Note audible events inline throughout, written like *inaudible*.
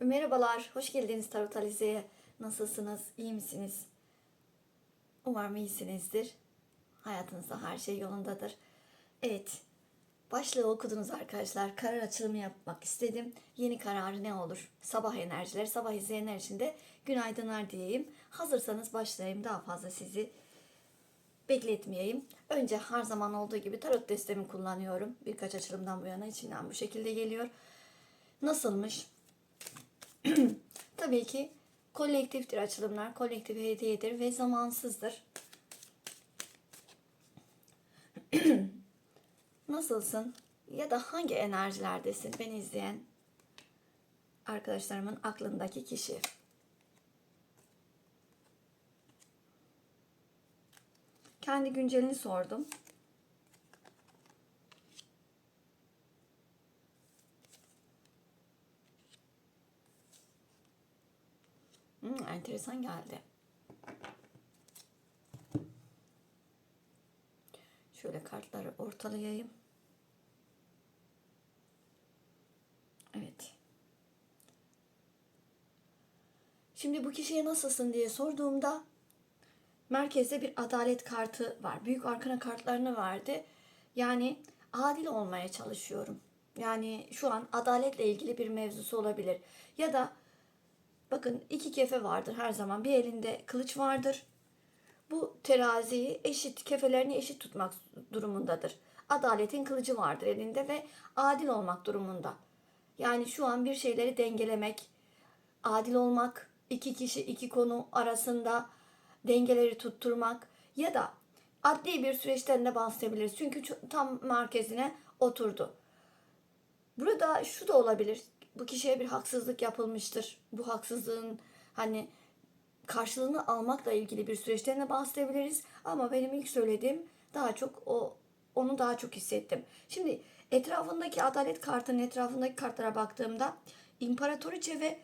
Merhabalar, hoş geldiniz Tarot Alize'ye. Nasılsınız, iyi misiniz? Umarım iyisinizdir. Hayatınızda her şey yolundadır. Evet, başlığı okudunuz arkadaşlar. Karar açılımı yapmak istedim. Yeni kararı ne olur? Sabah enerjileri, sabah izleyenler için de günaydınlar diyeyim. Hazırsanız başlayayım. Daha fazla sizi bekletmeyeyim. Önce her zaman olduğu gibi tarot destemi kullanıyorum. Birkaç açılımdan bu yana içinden bu şekilde geliyor. Nasılmış? *clears throat* Tabii ki kolektiftir açılımlar. Kolektif hediyedir ve zamansızdır. *clears throat* Nasılsın? Ya da hangi enerjilerdesin? Beni izleyen arkadaşlarımın aklındaki kişi. Kendi güncelini sordum. Enteresan geldi. Şöyle kartları ortalayayım. Evet. Şimdi bu kişiye nasılsın diye sorduğumda merkezde bir adalet kartı var. Büyük arkana kartlarını verdi. Yani adil olmaya çalışıyorum. Yani şu an adaletle ilgili bir mevzusu olabilir. Ya da bakın iki kefe vardır her zaman. Bir elinde kılıç vardır. Bu teraziyi eşit, kefelerini eşit tutmak durumundadır. Adaletin kılıcı vardır elinde ve adil olmak durumunda. Yani şu an bir şeyleri dengelemek, adil olmak, iki kişi iki konu arasında dengeleri tutturmak ya da adli bir süreçten de bahsedebiliriz. Çünkü tam merkezine oturdu. Burada şu da olabilir. Bu kişiye bir haksızlık yapılmıştır. Bu haksızlığın hani karşılığını almakla ilgili bir süreçten de bahsedebiliriz. Ama benim ilk söylediğim daha çok o onu daha çok hissettim. Şimdi etrafındaki adalet kartının etrafındaki kartlara baktığımda imparatoriçe ve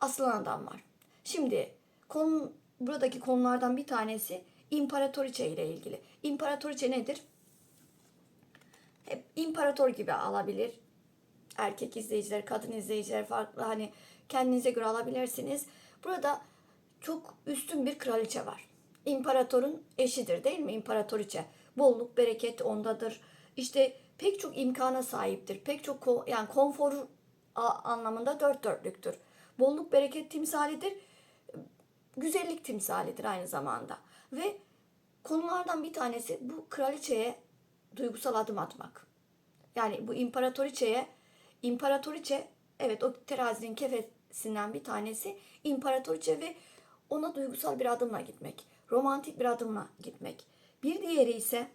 aslan adam var. Şimdi konu buradaki konulardan bir tanesi imparatoriçe ile ilgili. İmparatoriçe nedir? Hep imparator gibi alabilir. Erkek izleyiciler, kadın izleyiciler farklı hani kendinize göre alabilirsiniz. Burada çok üstün bir kraliçe var. İmparatorun eşidir değil mi? İmparatoriçe. Bolluk, bereket ondadır. İşte pek çok imkana sahiptir. Pek çok yani konfor anlamında dört dörtlüktür. Bolluk, bereket timsalidir. Güzellik timsalidir aynı zamanda. Ve konulardan bir tanesi bu kraliçeye duygusal adım atmak. Yani bu imparatoriçeye, imparatoriçe evet o terazinin kefesinden bir tanesi imparatoriçe ve ona duygusal bir adımla gitmek. Romantik bir adımla gitmek. Bir diğeri ise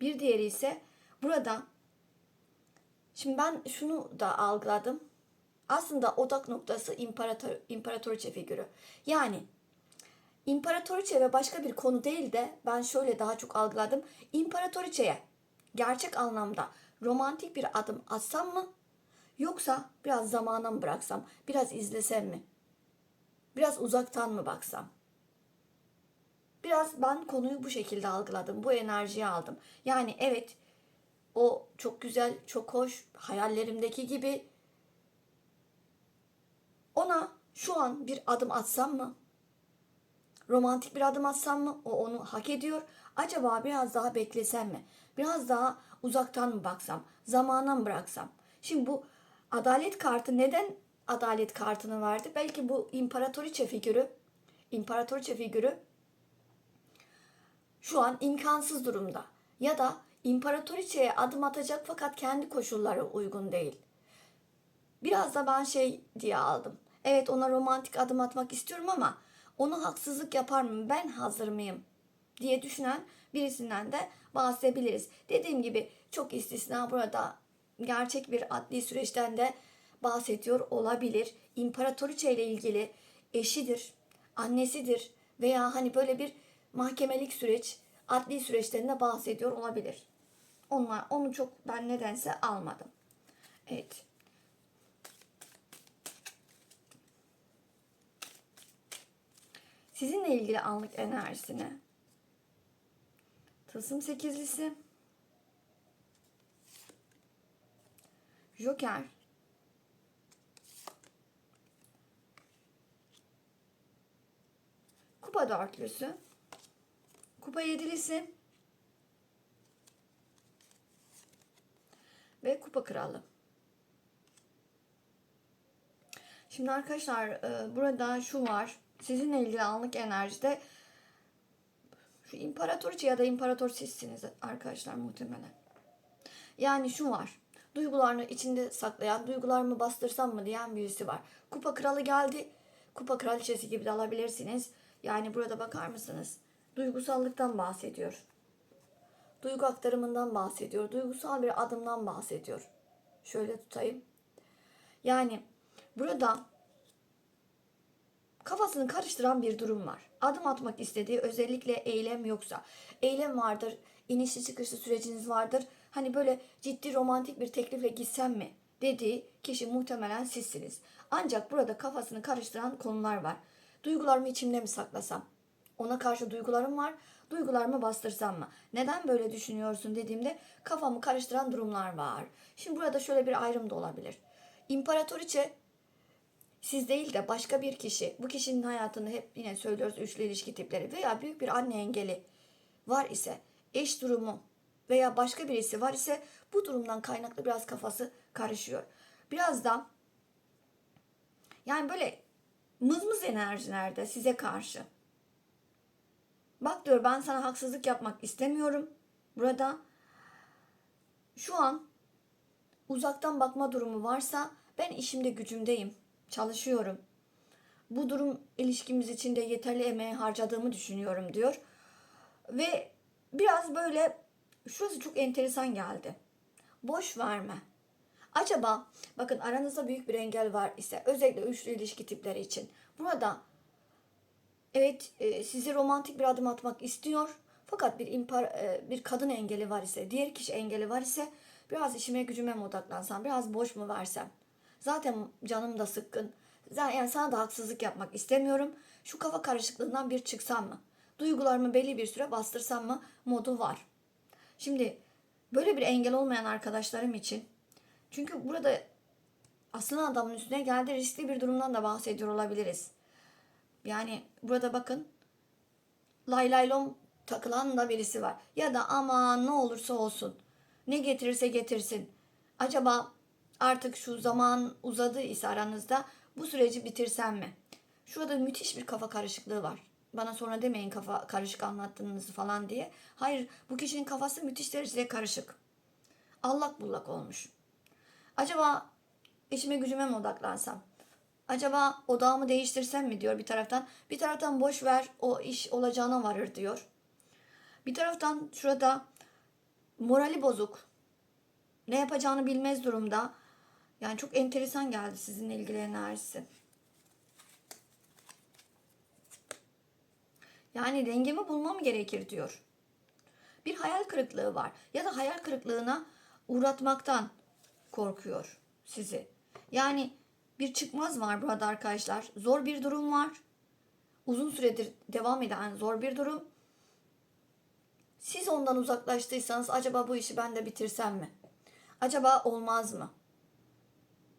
bir diğeri ise burada şimdi ben şunu da algıladım. Aslında odak noktası imparator, imparatoriçe figürü. Yani İmparatoriçe ve başka bir konu değil de ben şöyle daha çok algıladım. İmparatoriçeye gerçek anlamda romantik bir adım atsam mı? Yoksa biraz zamana mı bıraksam? Biraz izlesem mi? Biraz uzaktan mı baksam? Biraz ben konuyu bu şekilde algıladım. Bu enerjiyi aldım. Yani evet o çok güzel, çok hoş, hayallerimdeki gibi ona şu an bir adım atsam mı? romantik bir adım atsam mı? O onu hak ediyor. Acaba biraz daha beklesem mi? Biraz daha uzaktan mı baksam? Zamana mı bıraksam? Şimdi bu adalet kartı neden adalet kartını verdi? Belki bu imparatoriçe figürü, imparatoriçe figürü şu an imkansız durumda. Ya da imparatoriçeye adım atacak fakat kendi koşulları uygun değil. Biraz da ben şey diye aldım. Evet ona romantik adım atmak istiyorum ama ona haksızlık yapar mı? Ben hazır mıyım? diye düşünen birisinden de bahsedebiliriz. Dediğim gibi çok istisna burada gerçek bir adli süreçten de bahsediyor olabilir. İmparatoriçe ile ilgili eşidir, annesidir veya hani böyle bir mahkemelik süreç, adli süreçten de bahsediyor olabilir. Onlar, onu çok ben nedense almadım. Evet. Sizinle ilgili anlık enerjisini. Tılsım sekizlisi. Joker. Kupa dörtlüsü. Kupa yedilisi. Ve kupa kralı. Şimdi arkadaşlar e, burada şu var. Sizin ilgili anlık enerjide şu imparatoriçe ya da imparator sizsiniz arkadaşlar muhtemelen. Yani şu var. Duygularını içinde saklayan, duygularımı bastırsam mı diyen birisi var. Kupa kralı geldi. Kupa kraliçesi gibi de alabilirsiniz. Yani burada bakar mısınız? Duygusallıktan bahsediyor. Duygu aktarımından bahsediyor. Duygusal bir adımdan bahsediyor. Şöyle tutayım. Yani burada kafasını karıştıran bir durum var. Adım atmak istediği özellikle eylem yoksa. Eylem vardır, inişli çıkışlı süreciniz vardır. Hani böyle ciddi romantik bir teklifle gitsem mi dediği kişi muhtemelen sizsiniz. Ancak burada kafasını karıştıran konular var. Duygularımı içimde mi saklasam? Ona karşı duygularım var. Duygularımı bastırsam mı? Neden böyle düşünüyorsun dediğimde kafamı karıştıran durumlar var. Şimdi burada şöyle bir ayrım da olabilir. İmparatoriçe siz değil de başka bir kişi, bu kişinin hayatını hep yine söylüyoruz üçlü ilişki tipleri veya büyük bir anne engeli var ise, eş durumu veya başka birisi var ise bu durumdan kaynaklı biraz kafası karışıyor. Biraz da yani böyle mızmız enerjilerde size karşı. Bak diyor ben sana haksızlık yapmak istemiyorum. Burada şu an uzaktan bakma durumu varsa ben işimde gücümdeyim. Çalışıyorum. Bu durum ilişkimiz için de yeterli emeği harcadığımı düşünüyorum diyor. Ve biraz böyle şurası çok enteresan geldi. Boş verme. Acaba bakın aranızda büyük bir engel var ise özellikle üçlü ilişki tipleri için burada evet e, sizi romantik bir adım atmak istiyor fakat bir impar, e, bir kadın engeli var ise diğer kişi engeli var ise biraz işime gücüme mi odaklansam biraz boş mu versem zaten canım da sıkkın yani sana da haksızlık yapmak istemiyorum şu kafa karışıklığından bir çıksam mı duygularımı belli bir süre bastırsam mı modu var şimdi böyle bir engel olmayan arkadaşlarım için çünkü burada aslında adamın üstüne geldi riskli bir durumdan da bahsediyor olabiliriz. Yani burada bakın lay lay lom takılan da birisi var. Ya da ama ne olursa olsun ne getirirse getirsin. Acaba artık şu zaman uzadı ise aranızda bu süreci bitirsem mi? Şurada müthiş bir kafa karışıklığı var. Bana sonra demeyin kafa karışık anlattığınızı falan diye. Hayır bu kişinin kafası müthiş derecede karışık. Allak bullak olmuş. Acaba işime gücüme mi odaklansam? Acaba odağımı değiştirsem mi diyor bir taraftan. Bir taraftan boş ver o iş olacağına varır diyor. Bir taraftan şurada morali bozuk. Ne yapacağını bilmez durumda. Yani çok enteresan geldi sizinle ilgili enerjisi. Yani dengemi bulmam gerekir diyor. Bir hayal kırıklığı var. Ya da hayal kırıklığına uğratmaktan korkuyor sizi. Yani bir çıkmaz var burada arkadaşlar. Zor bir durum var. Uzun süredir devam eden zor bir durum. Siz ondan uzaklaştıysanız acaba bu işi ben de bitirsem mi? Acaba olmaz mı?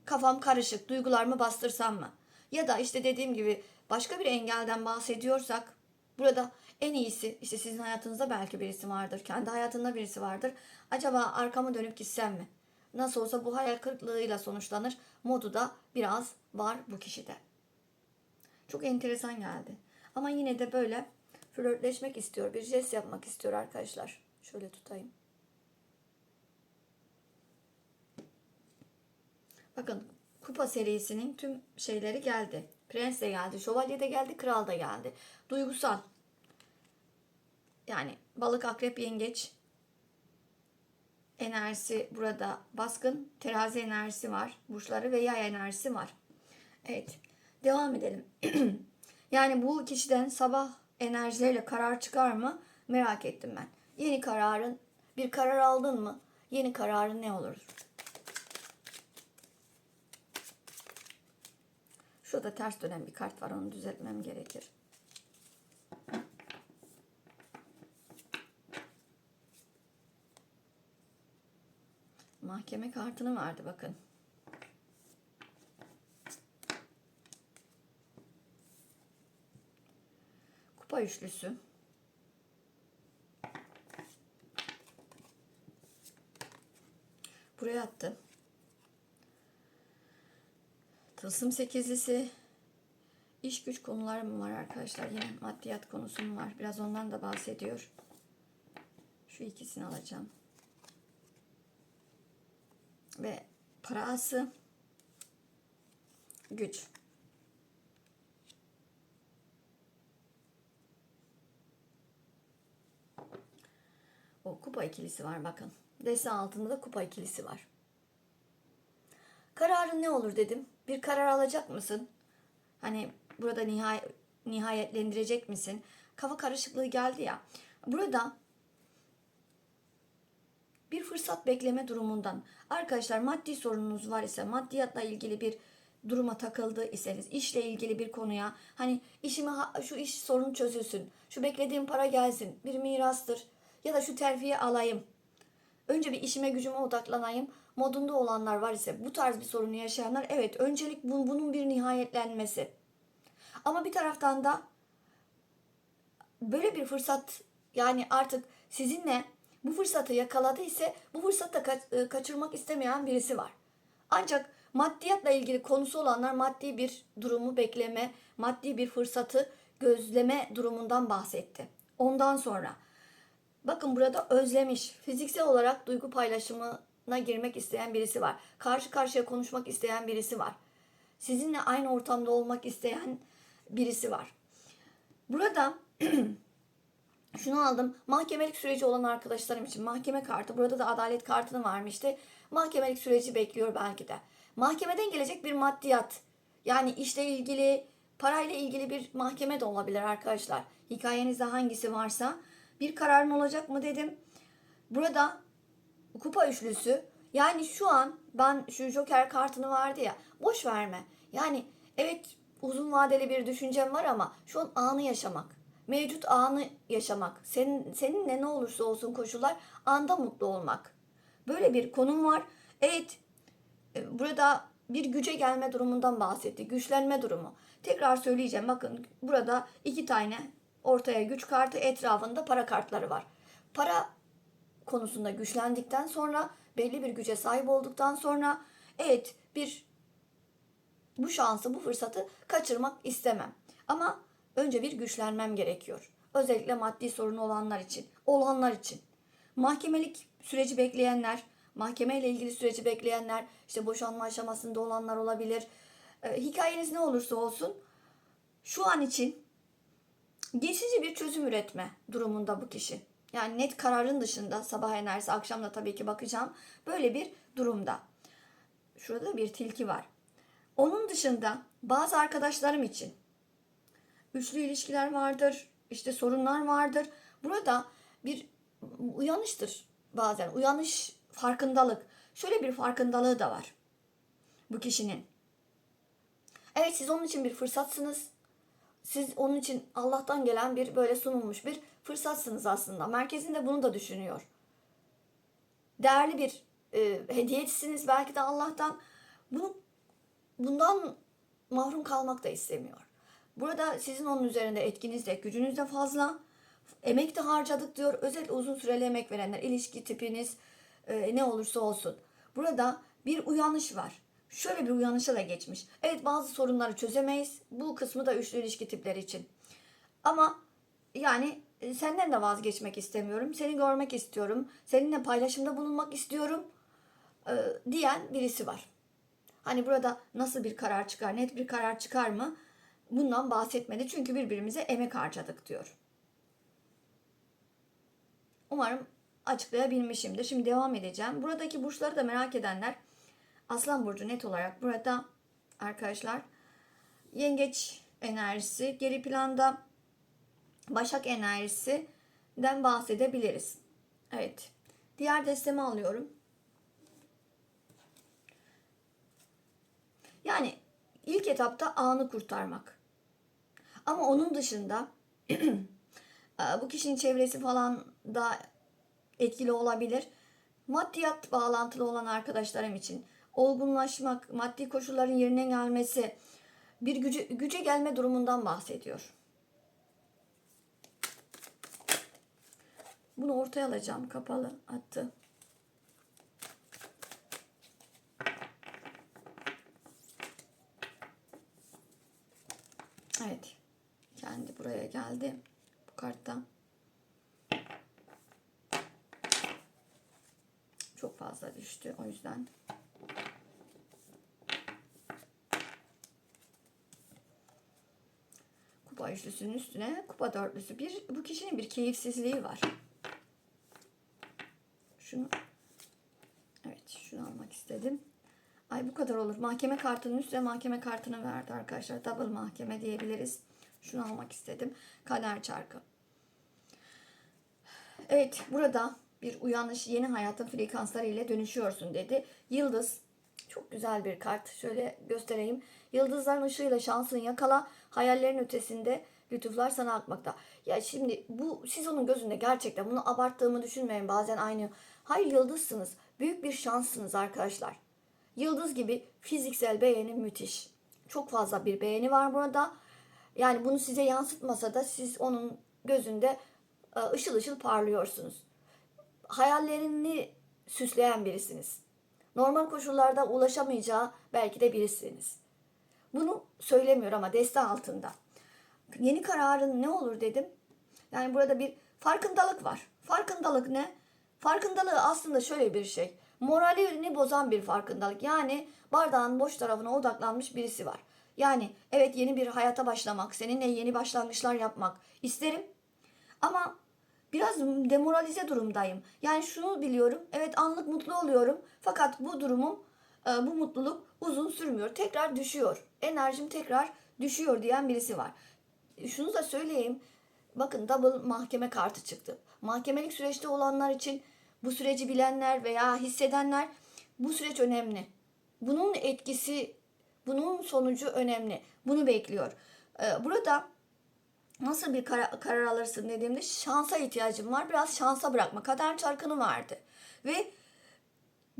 Kafam karışık, duygularımı bastırsam mı? Ya da işte dediğim gibi başka bir engelden bahsediyorsak burada en iyisi işte sizin hayatınızda belki birisi vardır. Kendi hayatında birisi vardır. Acaba arkamı dönüp gitsem mi? Nasıl olsa bu hayal kırıklığıyla sonuçlanır. Modu da biraz var bu kişide. Çok enteresan geldi. Ama yine de böyle flörtleşmek istiyor. Bir jest yapmak istiyor arkadaşlar. Şöyle tutayım. Bakın kupa serisinin tüm şeyleri geldi. Prens de geldi, şövalye de geldi, kral da geldi. Duygusal. Yani balık, akrep, yengeç, enerjisi burada baskın. Terazi enerjisi var. Burçları ve yay enerjisi var. Evet. Devam edelim. *clears throat* yani bu kişiden sabah enerjileriyle karar çıkar mı? Merak ettim ben. Yeni kararın bir karar aldın mı? Yeni kararın ne olur? Şurada ters dönen bir kart var. Onu düzeltmem gerekir. Mahkeme kartını verdi bakın. Kupa üçlüsü. Buraya attım. Tılsım sekizlisi. İş güç konularım var arkadaşlar. Yine maddiyat konusum var. Biraz ondan da bahsediyor. Şu ikisini alacağım. Ve parası güç. O kupa ikilisi var bakın. Dese altında da kupa ikilisi var. Kararın ne olur dedim. Bir karar alacak mısın? Hani burada nihay, nihayetlendirecek misin? Kafa karışıklığı geldi ya. Burada bir fırsat bekleme durumundan. Arkadaşlar maddi sorununuz var ise maddiyatla ilgili bir duruma takıldı iseniz işle ilgili bir konuya hani işimi şu iş sorunu çözülsün şu beklediğim para gelsin bir mirastır ya da şu terfiye alayım önce bir işime gücüme odaklanayım modunda olanlar var ise bu tarz bir sorunu yaşayanlar evet öncelik bu, bunun bir nihayetlenmesi ama bir taraftan da böyle bir fırsat yani artık sizinle bu fırsatı yakaladı ise bu fırsatı ka- kaçırmak istemeyen birisi var. Ancak maddiyatla ilgili konusu olanlar maddi bir durumu bekleme, maddi bir fırsatı gözleme durumundan bahsetti. Ondan sonra bakın burada özlemiş, fiziksel olarak duygu paylaşımına girmek isteyen birisi var. Karşı karşıya konuşmak isteyen birisi var. Sizinle aynı ortamda olmak isteyen birisi var. Burada *clears throat* şunu aldım. Mahkemelik süreci olan arkadaşlarım için mahkeme kartı. Burada da adalet kartını vermişti. Mahkemelik süreci bekliyor belki de. Mahkemeden gelecek bir maddiyat. Yani işle ilgili, parayla ilgili bir mahkeme de olabilir arkadaşlar. Hikayenizde hangisi varsa. Bir kararın olacak mı dedim. Burada kupa üçlüsü. Yani şu an ben şu Joker kartını vardı ya. Boş verme. Yani evet uzun vadeli bir düşüncem var ama şu an anı yaşamak mevcut anı yaşamak, senin, seninle ne olursa olsun koşullar anda mutlu olmak. Böyle bir konum var. Evet, e, burada bir güce gelme durumundan bahsetti. Güçlenme durumu. Tekrar söyleyeceğim. Bakın burada iki tane ortaya güç kartı etrafında para kartları var. Para konusunda güçlendikten sonra belli bir güce sahip olduktan sonra evet bir bu şansı, bu fırsatı kaçırmak istemem. Ama önce bir güçlenmem gerekiyor. Özellikle maddi sorunu olanlar için, olanlar için. Mahkemelik süreci bekleyenler, mahkeme ilgili süreci bekleyenler, işte boşanma aşamasında olanlar olabilir. Ee, hikayeniz ne olursa olsun şu an için geçici bir çözüm üretme durumunda bu kişi. Yani net kararın dışında sabah enerjisi, akşam da tabii ki bakacağım. Böyle bir durumda. Şurada bir tilki var. Onun dışında bazı arkadaşlarım için üçlü ilişkiler vardır, işte sorunlar vardır. Burada bir uyanıştır bazen. Uyanış, farkındalık. Şöyle bir farkındalığı da var bu kişinin. Evet siz onun için bir fırsatsınız. Siz onun için Allah'tan gelen bir böyle sunulmuş bir fırsatsınız aslında. Merkezinde bunu da düşünüyor. Değerli bir e, hediyecisiniz belki de Allah'tan. Bunu bundan mahrum kalmak da istemiyor. Burada sizin onun üzerinde etkiniz de gücünüz de fazla. Emek de harcadık diyor. Özellikle uzun süreli emek verenler, ilişki tipiniz e, ne olursa olsun. Burada bir uyanış var. Şöyle bir uyanışa da geçmiş. Evet bazı sorunları çözemeyiz. Bu kısmı da üçlü ilişki tipleri için. Ama yani senden de vazgeçmek istemiyorum. Seni görmek istiyorum. Seninle paylaşımda bulunmak istiyorum. E, diyen birisi var. Hani burada nasıl bir karar çıkar, net bir karar çıkar mı? bundan bahsetmedi. Çünkü birbirimize emek harcadık diyor. Umarım açıklayabilmişimdir. Şimdi devam edeceğim. Buradaki burçları da merak edenler Aslan Burcu net olarak burada arkadaşlar yengeç enerjisi geri planda Başak enerjisinden bahsedebiliriz. Evet. Diğer destemi alıyorum. Yani ilk etapta anı kurtarmak. Ama onun dışında *clears throat* bu kişinin çevresi falan da etkili olabilir. Maddiyat bağlantılı olan arkadaşlarım için olgunlaşmak, maddi koşulların yerine gelmesi, bir gücü, güce gelme durumundan bahsediyor. Bunu ortaya alacağım. Kapalı attı. Evet. Kendi buraya geldi. Bu karttan. Çok fazla düştü. O yüzden kupa üçlüsünün üstüne kupa dörtlüsü. Bir, bu kişinin bir keyifsizliği var. Şunu evet şunu almak istedim. Ay bu kadar olur. Mahkeme kartının üstüne mahkeme kartını verdi arkadaşlar. Double mahkeme diyebiliriz. Şunu almak istedim. Kader çarkı. Evet burada bir uyanış yeni hayatın frekansları ile dönüşüyorsun dedi. Yıldız çok güzel bir kart. Şöyle göstereyim. Yıldızların ışığıyla şansını yakala. Hayallerin ötesinde lütuflar sana akmakta. Ya şimdi bu siz onun gözünde gerçekten bunu abarttığımı düşünmeyin. Bazen aynı. Hayır yıldızsınız. Büyük bir şanssınız arkadaşlar. Yıldız gibi fiziksel beğeni müthiş. Çok fazla bir beğeni var burada. Yani bunu size yansıtmasa da siz onun gözünde e, ışıl ışıl parlıyorsunuz. Hayallerini süsleyen birisiniz. Normal koşullarda ulaşamayacağı belki de birisiniz. Bunu söylemiyor ama deste altında. Yeni kararın ne olur dedim. Yani burada bir farkındalık var. Farkındalık ne? Farkındalığı aslında şöyle bir şey. Moralini bozan bir farkındalık. Yani bardağın boş tarafına odaklanmış birisi var. Yani evet yeni bir hayata başlamak, seninle yeni başlangıçlar yapmak isterim. Ama biraz demoralize durumdayım. Yani şunu biliyorum. Evet anlık mutlu oluyorum. Fakat bu durumum, e, bu mutluluk uzun sürmüyor. Tekrar düşüyor. Enerjim tekrar düşüyor diyen birisi var. Şunu da söyleyeyim. Bakın double mahkeme kartı çıktı. Mahkemelik süreçte olanlar için bu süreci bilenler veya hissedenler bu süreç önemli. Bunun etkisi, bunun sonucu önemli. Bunu bekliyor. Ee, Burada nasıl bir karar, karar alırsın dediğimde şansa ihtiyacım var. Biraz şansa bırakma. Kader çarkını verdi. Ve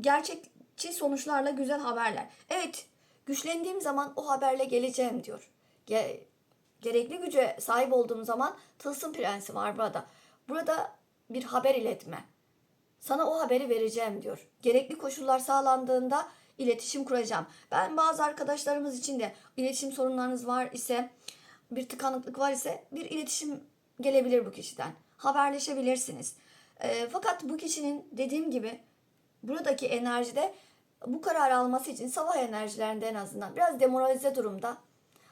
gerçekçi sonuçlarla güzel haberler. Evet güçlendiğim zaman o haberle geleceğim diyor. Ge- gerekli güce sahip olduğum zaman tılsım prensi var burada. Burada bir haber iletme. Sana o haberi vereceğim diyor. Gerekli koşullar sağlandığında iletişim kuracağım. Ben bazı arkadaşlarımız için de iletişim sorunlarınız var ise bir tıkanıklık var ise bir iletişim gelebilir bu kişiden. Haberleşebilirsiniz. E, fakat bu kişinin dediğim gibi buradaki enerjide bu kararı alması için sabah enerjilerinde en azından biraz demoralize durumda.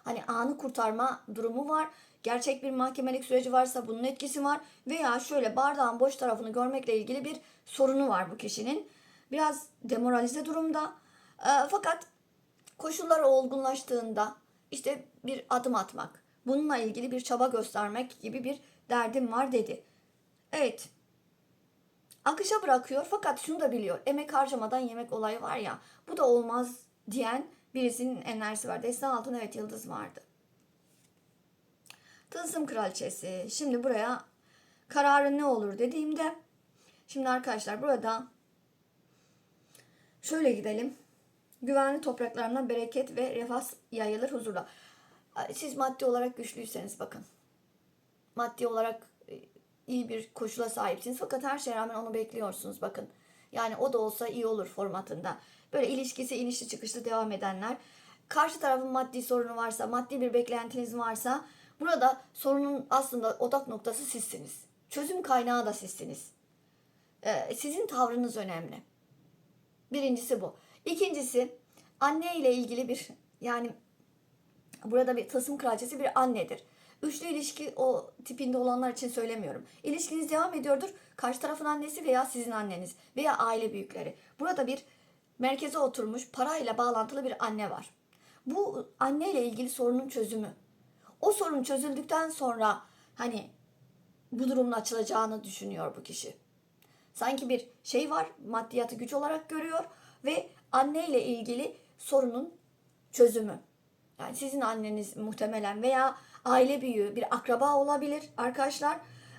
Hani anı kurtarma durumu var. Gerçek bir mahkemelik süreci varsa bunun etkisi var. Veya şöyle bardağın boş tarafını görmekle ilgili bir sorunu var bu kişinin. Biraz demoralize durumda. E, fakat koşullar olgunlaştığında işte bir adım atmak, bununla ilgili bir çaba göstermek gibi bir derdim var dedi. Evet. Akışa bırakıyor fakat şunu da biliyor. Emek harcamadan yemek olayı var ya. Bu da olmaz diyen birisinin enerjisi var. Destan altın evet yıldız vardı. Tılsım kraliçesi. Şimdi buraya kararın ne olur dediğimde şimdi arkadaşlar burada şöyle gidelim. Güvenli topraklarına bereket ve refah yayılır huzurla. Siz maddi olarak güçlüyseniz bakın. Maddi olarak e, iyi bir koşula sahipsiniz fakat her şeye rağmen onu bekliyorsunuz bakın. Yani o da olsa iyi olur formatında. Böyle ilişkisi inişli çıkışlı devam edenler. Karşı tarafın maddi sorunu varsa, maddi bir beklentiniz varsa burada sorunun aslında odak noktası sizsiniz. Çözüm kaynağı da sizsiniz. Ee, sizin tavrınız önemli. Birincisi bu. İkincisi anne ile ilgili bir yani burada bir tasım kraliçesi bir annedir. Üçlü ilişki o tipinde olanlar için söylemiyorum. İlişkiniz devam ediyordur. Karşı tarafın annesi veya sizin anneniz veya aile büyükleri. Burada bir merkeze oturmuş parayla bağlantılı bir anne var. Bu anne ile ilgili sorunun çözümü. O sorun çözüldükten sonra hani bu durumun açılacağını düşünüyor bu kişi. Sanki bir şey var, maddiyatı güç olarak görüyor ve anne ile ilgili sorunun çözümü. Yani sizin anneniz muhtemelen veya aile büyüğü bir akraba olabilir arkadaşlar.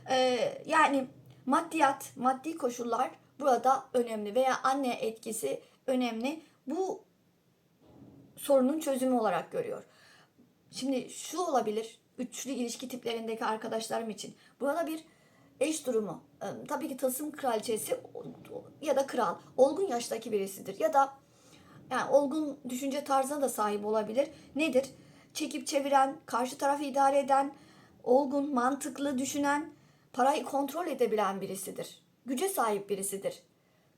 Ee, yani maddiyat, maddi koşullar burada önemli veya anne etkisi önemli. Bu sorunun çözümü olarak görüyor. Şimdi şu olabilir üçlü ilişki tiplerindeki arkadaşlarım için. Burada bir eş durumu e, tabii ki tılsım kraliçesi ya da kral olgun yaştaki birisidir ya da yani olgun düşünce tarzına da sahip olabilir. Nedir? Çekip çeviren, karşı tarafı idare eden, olgun, mantıklı düşünen, parayı kontrol edebilen birisidir. Güce sahip birisidir.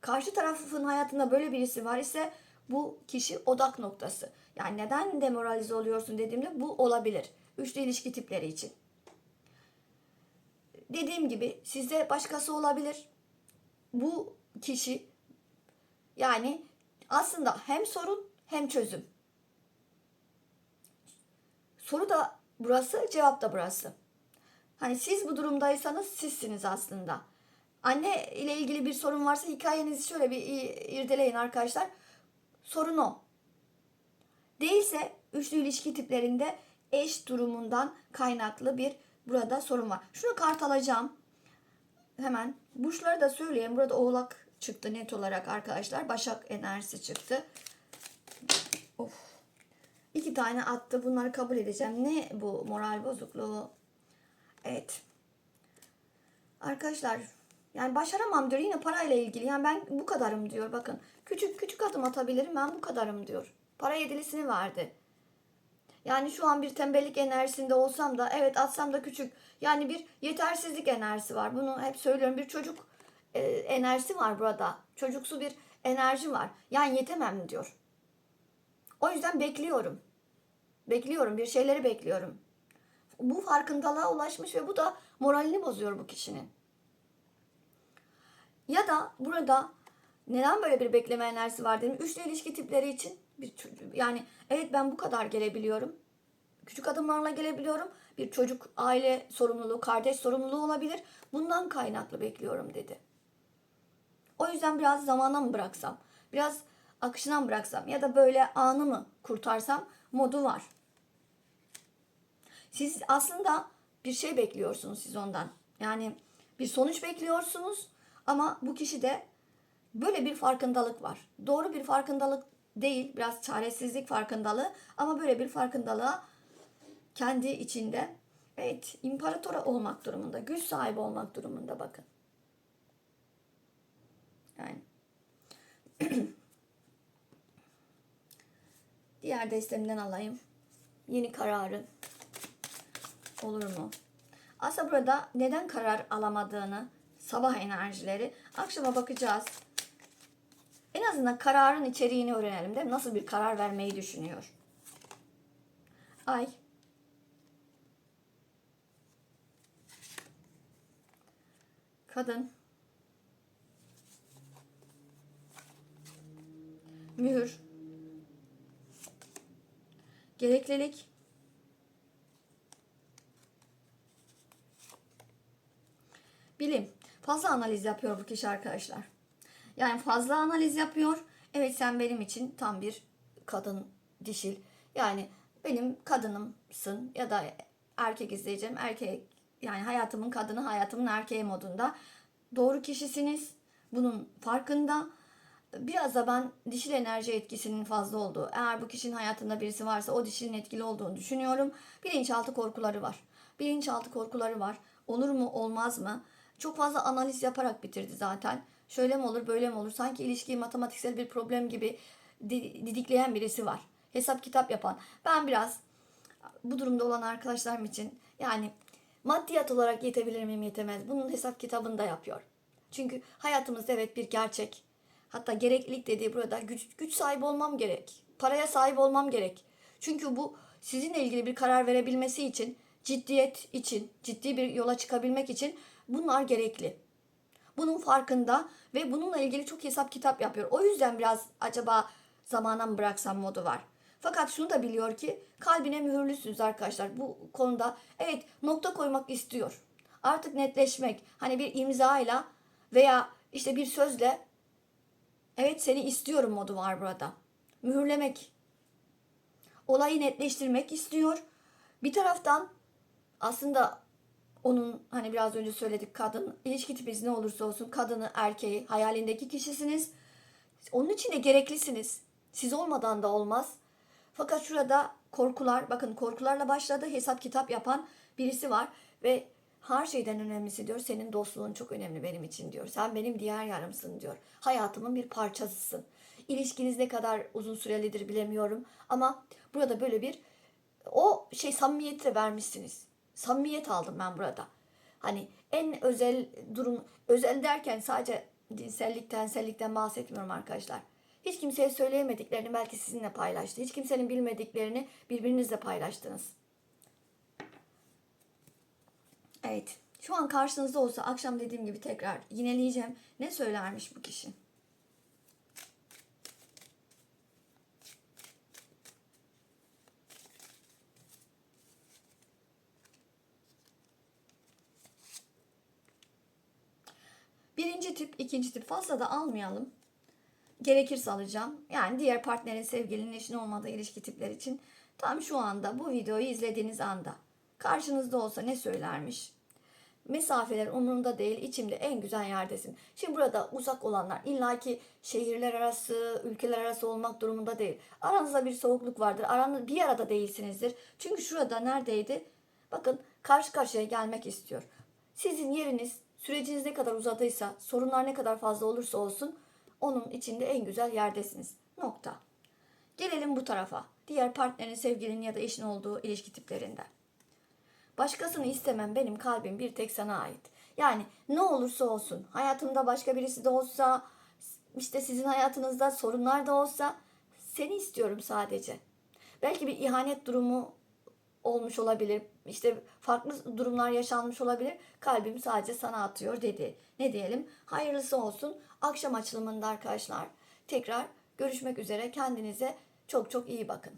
Karşı tarafın hayatında böyle birisi var ise bu kişi odak noktası. Yani neden demoralize oluyorsun dediğimde bu olabilir. Üçlü ilişki tipleri için. Dediğim gibi sizde başkası olabilir. Bu kişi yani aslında hem sorun hem çözüm. Soru da burası, cevap da burası. Hani siz bu durumdaysanız sizsiniz aslında. Anne ile ilgili bir sorun varsa hikayenizi şöyle bir irdeleyin arkadaşlar. Sorun o. Değilse üçlü ilişki tiplerinde eş durumundan kaynaklı bir burada sorun var. Şunu kart alacağım. Hemen burçları da söyleyeyim. Burada oğlak çıktı net olarak arkadaşlar. Başak enerjisi çıktı. Of. İki tane attı. Bunları kabul edeceğim. Ne bu moral bozukluğu? Evet. Arkadaşlar yani başaramam diyor yine parayla ilgili. Yani ben bu kadarım diyor bakın. Küçük küçük adım atabilirim ben bu kadarım diyor. Para yedilisini verdi. Yani şu an bir tembellik enerjisinde olsam da evet atsam da küçük. Yani bir yetersizlik enerjisi var. Bunu hep söylüyorum. Bir çocuk e, enerjisi var burada. Çocuksu bir enerji var. Yani yetemem diyor. O yüzden bekliyorum. Bekliyorum. Bir şeyleri bekliyorum. Bu farkındalığa ulaşmış ve bu da moralini bozuyor bu kişinin. Ya da burada neden böyle bir bekleme enerjisi var dedim. Üçlü ilişki tipleri için bir yani evet ben bu kadar gelebiliyorum. Küçük adımlarla gelebiliyorum. Bir çocuk aile sorumluluğu, kardeş sorumluluğu olabilir. Bundan kaynaklı bekliyorum dedi. O yüzden biraz zamana mı bıraksam? Biraz akışına mı bıraksam? Ya da böyle anı mı kurtarsam modu var. Siz aslında bir şey bekliyorsunuz siz ondan. Yani bir sonuç bekliyorsunuz ama bu kişi de böyle bir farkındalık var. Doğru bir farkındalık değil, biraz çaresizlik farkındalığı ama böyle bir farkındalığa kendi içinde evet imparatora olmak durumunda, güç sahibi olmak durumunda bakın. Yani *clears throat* diğer destemden alayım. Yeni kararı olur mu? Aslında burada neden karar alamadığını, sabah enerjileri, akşama bakacağız. En azından kararın içeriğini öğrenelim değil mi? Nasıl bir karar vermeyi düşünüyor? Ay. Kadın. Mühür. Gereklilik. Bilim. Fazla analiz yapıyor bu kişi arkadaşlar. Yani fazla analiz yapıyor. Evet sen benim için tam bir kadın dişil. Yani benim kadınımsın ya da erkek izleyeceğim erkek yani hayatımın kadını hayatımın erkeği modunda. Doğru kişisiniz. Bunun farkında. Biraz da ben dişil enerji etkisinin fazla olduğu. Eğer bu kişinin hayatında birisi varsa o dişilin etkili olduğunu düşünüyorum. Bilinçaltı korkuları var. Bilinçaltı korkuları var. Olur mu olmaz mı? Çok fazla analiz yaparak bitirdi zaten. Şöyle mi olur böyle mi olur? Sanki ilişkiyi matematiksel bir problem gibi didikleyen birisi var. Hesap kitap yapan. Ben biraz bu durumda olan arkadaşlarım için yani maddiyat olarak yetebilir miyim yetemez. Bunun hesap kitabını da yapıyor. Çünkü hayatımızda evet bir gerçek. Hatta gereklilik dediği burada güç, güç sahibi olmam gerek. Paraya sahip olmam gerek. Çünkü bu sizinle ilgili bir karar verebilmesi için, ciddiyet için, ciddi bir yola çıkabilmek için bunlar gerekli. Bunun farkında ve bununla ilgili çok hesap kitap yapıyor. O yüzden biraz acaba zamana mı bıraksam modu var. Fakat şunu da biliyor ki kalbine mühürlüsünüz arkadaşlar. Bu konuda evet nokta koymak istiyor. Artık netleşmek hani bir imzayla veya işte bir sözle evet seni istiyorum modu var burada. Mühürlemek. Olayı netleştirmek istiyor. Bir taraftan aslında onun hani biraz önce söyledik kadın ilişki tipiniz ne olursa olsun kadını erkeği hayalindeki kişisiniz. Onun için de gereklisiniz. Siz olmadan da olmaz. Fakat şurada korkular bakın korkularla başladı hesap kitap yapan birisi var ve Her şeyden önemlisi diyor senin dostluğun çok önemli benim için diyor. Sen benim diğer yarımsın diyor. Hayatımın bir parçasısın. İlişkiniz ne kadar uzun sürelidir bilemiyorum ama burada böyle bir o şey samimiyeti vermişsiniz. Samimiyet aldım ben burada. Hani en özel durum, özel derken sadece dinsellik, tensellikten bahsetmiyorum arkadaşlar. Hiç kimseye söyleyemediklerini belki sizinle paylaştı. Hiç kimsenin bilmediklerini birbirinizle paylaştınız. Evet. Şu an karşınızda olsa akşam dediğim gibi tekrar yineleyeceğim. Ne söylermiş bu kişi? Birinci tip, ikinci tip fazla da almayalım. Gerekirse alacağım. Yani diğer partnerin, sevgilinin, eşin olmadığı ilişki tipler için tam şu anda bu videoyu izlediğiniz anda karşınızda olsa ne söylermiş? Mesafeler umurumda değil, içimde en güzel yerdesin. Şimdi burada uzak olanlar illaki şehirler arası, ülkeler arası olmak durumunda değil. Aranızda bir soğukluk vardır. Aranızda bir arada değilsinizdir. Çünkü şurada neredeydi? Bakın karşı karşıya gelmek istiyor. Sizin yeriniz süreciniz ne kadar uzadıysa, sorunlar ne kadar fazla olursa olsun onun içinde en güzel yerdesiniz. Nokta. Gelelim bu tarafa. Diğer partnerin, sevgilinin ya da eşin olduğu ilişki tiplerinden. Başkasını istemem benim kalbim bir tek sana ait. Yani ne olursa olsun hayatımda başka birisi de olsa işte sizin hayatınızda sorunlar da olsa seni istiyorum sadece. Belki bir ihanet durumu olmuş olabilir. İşte farklı durumlar yaşanmış olabilir. Kalbim sadece sana atıyor dedi. Ne diyelim? Hayırlısı olsun. Akşam açılımında arkadaşlar tekrar görüşmek üzere. Kendinize çok çok iyi bakın.